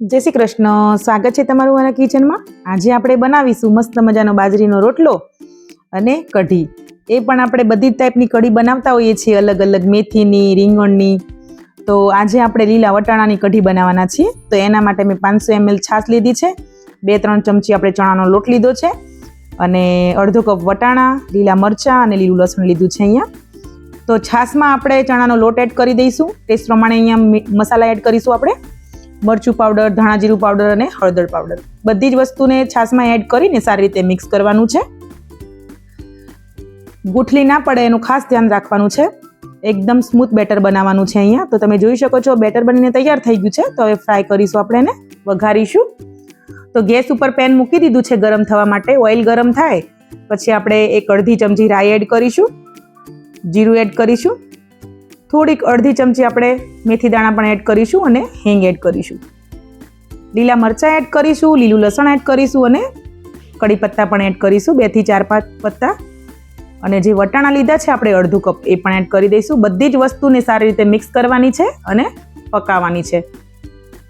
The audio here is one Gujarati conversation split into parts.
જય શ્રી કૃષ્ણ. સ્વાગત છે તમારું મારા કિચનમાં. આજે આપણે બનાવીશું મસ્ત મજાનો બાજરીનો રોટલો અને કઢી. એ પણ આપણે બધી જ ટાઈપની કઢી બનાવતા હોઈએ છીએ, અલગ અલગ મેથીની, રીંગણની. તો આજે આપણે લીલા વટાણાની કઢી બનાવવાના છીએ. તો એના માટે મેં પાંચસો એમએલ છાશ લીધી છે. બે ત્રણ ચમચી આપણે ચણાનો લોટ લીધો છે. અને અડધો કપ વટાણા, લીલા મરચાં અને લીલું લસણ લીધું છે અહીંયા. તો છાશમાં આપણે ચણાનો લોટ એડ કરી દઈશું. ટેસ્ટ પ્રમાણે અહીંયા મસાલા એડ કરીશું આપણે. મરચું પાવડર ધાણા જીરું પાવડર અને હળદર પાવડર બધી જ વસ્તુને છાશમાં એડ કરીને સારી રીતે મિક્સ કરવાનું છે. ગુઠલી ના પડે એનું ખાસ ધ્યાન રાખવાનું છે. એકદમ સ્મૂથ બેટર બનાવવાનું છે અહીંયા. તો તમે જોઈ શકો છો બેટર બનીને તૈયાર થઈ ગયું છે. તો હવે ફ્રાય કરીશું આપણે એને, વઘારીશું. તો ગેસ ઉપર પેન મૂકી દીધું છે ગરમ થવા માટે. ઓઇલ ગરમ થાય. પછી આપણે એક અડધી ચમચી રાઈ એડ કરીશું. જીરું એડ કરીશું. થોડીક અડધી ચમચી આપણે મેથી દાણા પણ એડ કરીશું અને હિંગ એડ કરીશું. લીલા મરચાં એડ કરીશું, લીલું લસણ એડ કરીશું અને કડી પત્તા પણ એડ કરીશું બેથી ચાર પાંચ પત્તા. અને જે વટાણા લીધા છે, આપણે અડધું કપ એ પણ એડ કરી દઈશું. બધી જ વસ્તુને સારી રીતે મિક્સ કરવાની છે અને પકાવવાની છે.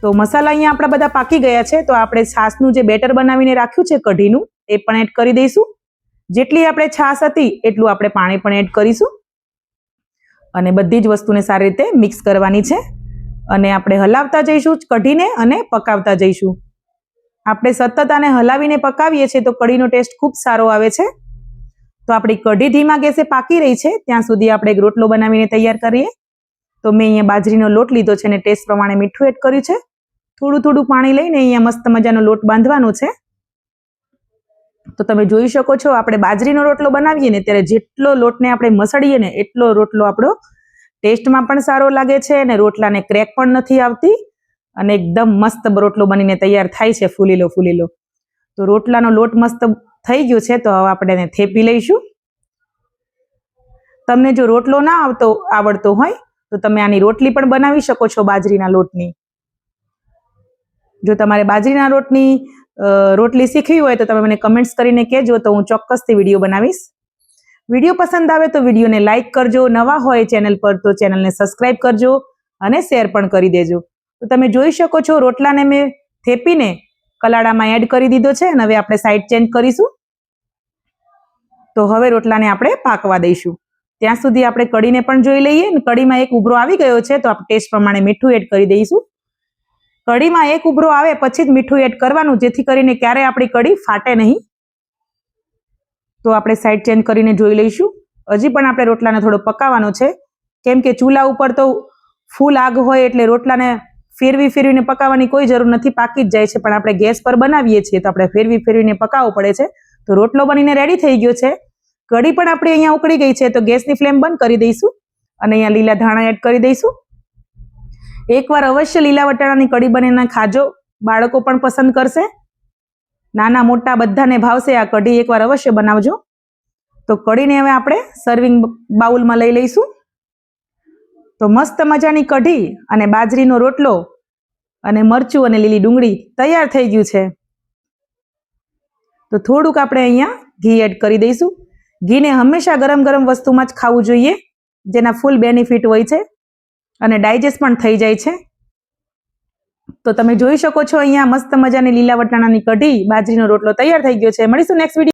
તો મસાલા અહીંયા આપણા બધા પાકી ગયા છે, તો આપણે છાશનું જે બેટર બનાવીને રાખ્યું છે, કઢીનું, એ પણ એડ કરી દઈશું. જેટલી આપણે છાશ હતી, એટલું આપણે પાણી પણ એડ કરીશું. અને બધી જ વસ્તુને સારી રીતે મિક્સ કરવાની છે. અને આપણે હલાવતા જઈશું કઢીને અને પકાવતા જઈશું. આપણે સતત આને હલાવીને પકાવીએ છીએ તો કઢીનો ટેસ્ટ ખૂબ સારો આવે છે. તો આપણી કઢી ધીમા ગેસે પાકી રહી છે, ત્યાં સુધી આપણે એક રોટલો બનાવીને તૈયાર કરીએ. તો મેં અહીંયા બાજરીનો લોટ લીધો છે અને ટેસ્ટ પ્રમાણે મીઠું એડ કર્યું છે. થોડું થોડું પાણી લઈને અહીંયા મસ્ત મજાનો લોટ બાંધવાનો છે. તો તમે જોઈ શકો છો, આપણે બાજરીનો રોટલો બનાવીએ ને ત્યારે જેટલો લોટને આપણે મસળીએ ને એટલો રોટલો આપણો ટેસ્ટમાં પણ સારો લાગે છે અને રોટલાને ક્રેક પણ નથી આવતી અને એકદમ મસ્ત રોટલો બનીને તૈયાર થાય છે, ફૂલીલો ફૂલીલો. તો રોટલાનો લોટ મસ્ત થઈ ગયો છે, તો હવે આપણે એને થેપી લઈશું. તમને જો રોટલો ના આવતો, આવડતો હોય, તો તમે આની રોટલી પણ બનાવી શકો છો બાજરીના લોટની. જો તમારે બાજરીના રોટની રોટલી શીખવી હોય તો તમે મને કમેન્ટ્સ કરીને કહેજો તો હું ચોક્કસથી વીડિયો બનાવીશ. વીડિયો પસંદ આવે તો વિડીયોને લાઇક કરજો. નવા હોય ચેનલ પર તો ચેનલને સબસ્ક્રાઇબ કરજો અને શેર પણ કરી દેજો. તો તમે જોઈ શકો છો, રોટલાને મેં થેપીને કલાડામાં એડ કરી દીધો છે અને હવે આપણે સાઈડ ચેન્જ કરીશું. તો હવે રોટલાને આપણે પાકવા દઈશું. ત્યાં સુધી આપણે કઢીને પણ જોઈ લઈએ. કઢીમાં એક ઉભરો આવી ગયો છે, તો આપણે ટેસ્ટ પ્રમાણે મીઠું એડ કરી દઈશું. કઢીમાં એક ઉભરો આવે, પછી જ મીઠું એડ કરવાનું, જેથી કરીને ક્યારે આપણી કઢી ફાટે નહીં. તો આપણે સાઈડ ચેન્જ કરીને જોઈ લઈશું. હજી પણ આપણે રોટલાને થોડો પકાવવાનો છે. કેમ કે ચૂલા ઉપર તો ફૂલ આગ હોય એટલે રોટલાને ફેરવી ફેરવીને પકાવવાની કોઈ જરૂર નથી, પાકી જ જાય છે. પણ આપણે ગેસ પર બનાવીએ છીએ તો આપણે ફેરવી ફેરવીને પકાવવો પડે છે. તો રોટલો બનીને રેડી થઈ ગયો છે. કઢી પણ આપણી અહીંયા ઉકળી ગઈ છે, તો ગેસની ફ્લેમ બંધ કરી દઈશું. અને અહીંયા લીલા ધાણા એડ કરી દઈશું. એકવાર અવશ્ય લીલા વટાણાની કઢી બનીને ખાજો. બાળકો પણ પસંદ કરશે. નાના મોટા બધાને ભાવશે આ કઢી એકવાર અવશ્ય બનાવજો. તો કઢીને હવે આપણે સર્વિંગ બાઉલમાં લઈ લઈશું. તો મસ્ત મજાની કઢી અને બાજરીનો રોટલો અને મરચું અને લીલી ડુંગળી તૈયાર થઈ ગયું છે. તો થોડુંક આપણે અહીંયા ઘી એડ કરી દઈશું. ઘીને હંમેશા ગરમ ગરમ વસ્તુમાં જ ખાવું જોઈએ. જેના ફૂલ બેનિફિટ હોય છે. અને ડાયજેસ્ટ પણ થઈ જાય છે. તો તમે જોઈ શકો છો અહીંયા મસ્ત મજાની લીલા વટાણાની કઢી, બાજરીનો રોટલો તૈયાર થઈ ગયો છે. મળીશું નેક્સ્ટ વીડિયો